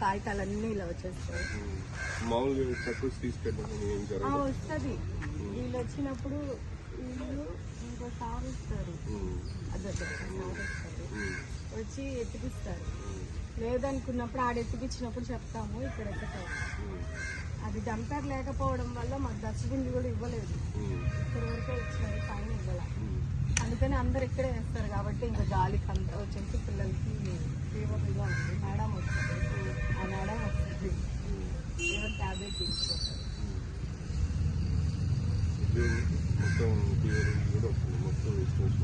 కాగితాలన్నీ ఇలా వచ్చేస్తాయి. మామూలుగా సపోజ్ తీసుకెళ్ళడం ఏం ఆ, జరగదు వస్తది. వీళ్ళు వచ్చినప్పుడు వీళ్ళు ఇంకో సార్ ఇస్తారు అదే అదే, సార్ ఇస్తారు వచ్చి ఎత్తికిస్తారు. లేదనుకున్నప్పుడు ఆడ ఎత్తికిచ్చినప్పుడు చెప్తాము ఇక్కడ ఎత్తుతాము. అది డంపర్ లేకపోవడం వల్ల మాకు డస్ట్బిన్ కూడా ఇవ్వలేదు. ఇక్కడ వరకే ఇచ్చారు పైన ఇవ్వాల. అందుకని అందరు ఇక్కడే వేస్తారు కాబట్టి ఇంకా గాలికి అంత వచ్చేసి పిల్లలకి ఫీవర్గా ఉంది. మేడం వస్తుంది మొత్తం ఫీవర్ కూడా వస్తుంది మొత్తం స్మోక్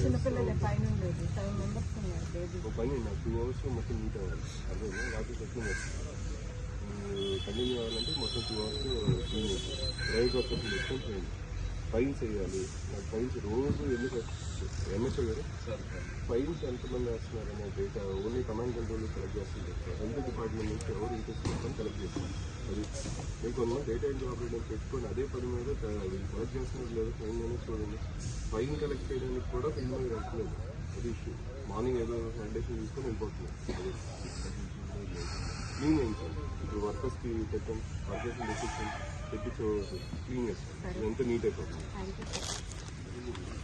చిన్నపిల్లలే పైన ఉండేది. సెవెన్ మెంబర్స్ ఉన్నారు బేబీ ఒక పని నాకు టూ అవర్స్ మొత్తం నీట్ అవ్వాలి. అర్థం లేకపోతే కంటిన్యూ అవ్వాలంటే మొత్తం టూ అవర్స్ క్లీన్ చేయాలి రైస్ వర్కర్స్ మొత్తం ఫైల్స్ వేయాలి. నాకు ఫైల్స్ రోజు ఎందుకు ఎంఎస్ఓ గారు? ఫైల్స్ ఎంతమంది వేస్తున్నారు అనే data only command control collect చేస్తుంటారు హెల్త్ డిపార్ట్మెంట్ నుంచి ఎవరు ఇంట్రెస్ట్ మొత్తం కలెక్ట్ చేస్తారు. అది మీకు డేటా ఎంట్రీ ఆపరేటర్ పెట్టుకొని అదే పని మీద కలెక్ట్ చేస్తున్నారు లేదు ఫైన్ అనేది చూడండి. ఫైన్ కలెక్ట్ చేయడానికి కూడా ఫైన్ మీద వెళ్తలేదు అది ఇష్యూ మార్నింగ్ ఏదో శానిటేషన్ తీసుకొని వెళ్ళిపోతున్నాం అది క్లీన్ చేయించాలి ఇప్పుడు వర్కర్స్కి పెట్టండి వర్కర్స్ని తెప్పించండి తెప్పించి క్లీన్ చేస్తాం. ఎంత నీట్ అయిపోతుంది.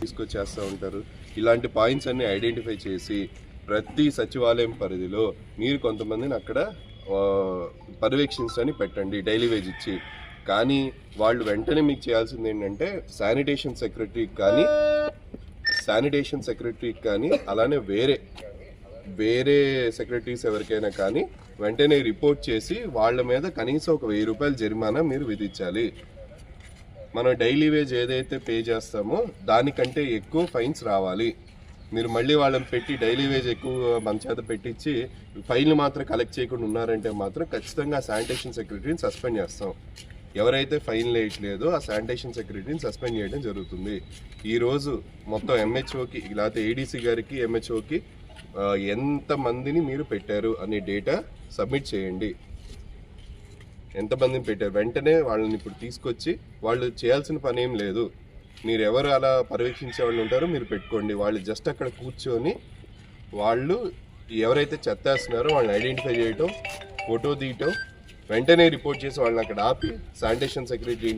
తీసుకొచ్చేస్తూ ఉంటారు. ఇలాంటి పాయింట్స్ అన్ని ఐడెంటిఫై చేసి ప్రతి సచివాలయం పరిధిలో మీరు కొంతమందిని అక్కడ పర్యవేక్షించని పెట్టండి డైలీ వేజ్ ఇచ్చి. కానీ వాళ్ళు వెంటనే మీకు చేయాల్సింది ఏంటంటే శానిటేషన్ సెక్రటరీకి కానీ శానిటేషన్ సెక్రటరీకి కానీ అలానే వేరే వేరే సెక్రటరీస్ ఎవరికైనా కానీ వెంటనే రిపోర్ట్ చేసి వాళ్ళ మీద కనీసం ఒక వెయ్యి రూపాయల జరిమానా మీరు విధించాలి. మనం డైలీ వేజ్ ఏదైతే పే చేస్తామో దానికంటే ఎక్కువ ఫైన్స్ రావాలి. మీరు మళ్ళీ వాళ్ళని పెట్టి డైలీ వేజ్ ఎక్కువ మన చేత పెట్టించి ఫైల్ మాత్రం కలెక్ట్ చేయకుండా ఉన్నారంటే మాత్రం ఖచ్చితంగా శానిటేషన్ సెక్రటరీని సస్పెండ్ చేస్తాం. ఎవరైతే ఫైన్ వేయట్లేదో ఆ శానిటేషన్ సెక్రటరీని సస్పెండ్ చేయడం జరుగుతుంది. ఈరోజు మొత్తం ఎంహెచ్ఓకి లేకపోతే ఏడీసీ గారికి ఎంహెచ్ఓకి ఎంతమందిని మీరు పెట్టారు అనే డేటా సబ్మిట్ చేయండి. ఎంతమందిని పెట్టారు? వెంటనే వాళ్ళని ఇప్పుడు తీసుకొచ్చి వాళ్ళు చేయాల్సిన పని ఏం లేదు. మీరు ఎవరు అలా పర్యవేక్షించే వాళ్ళు ఉంటారో మీరు పెట్టుకోండి. వాళ్ళు జస్ట్ అక్కడ కూర్చొని వాళ్ళు ఎవరైతే చెత్తేస్తున్నారో వాళ్ళని ఐడెంటిఫై చేయటం ఫోటో తీయటం వెంటనే రిపోర్ట్ చేసి వాళ్ళని అక్కడ ఆపి శానిటేషన్ సెక్రటరీ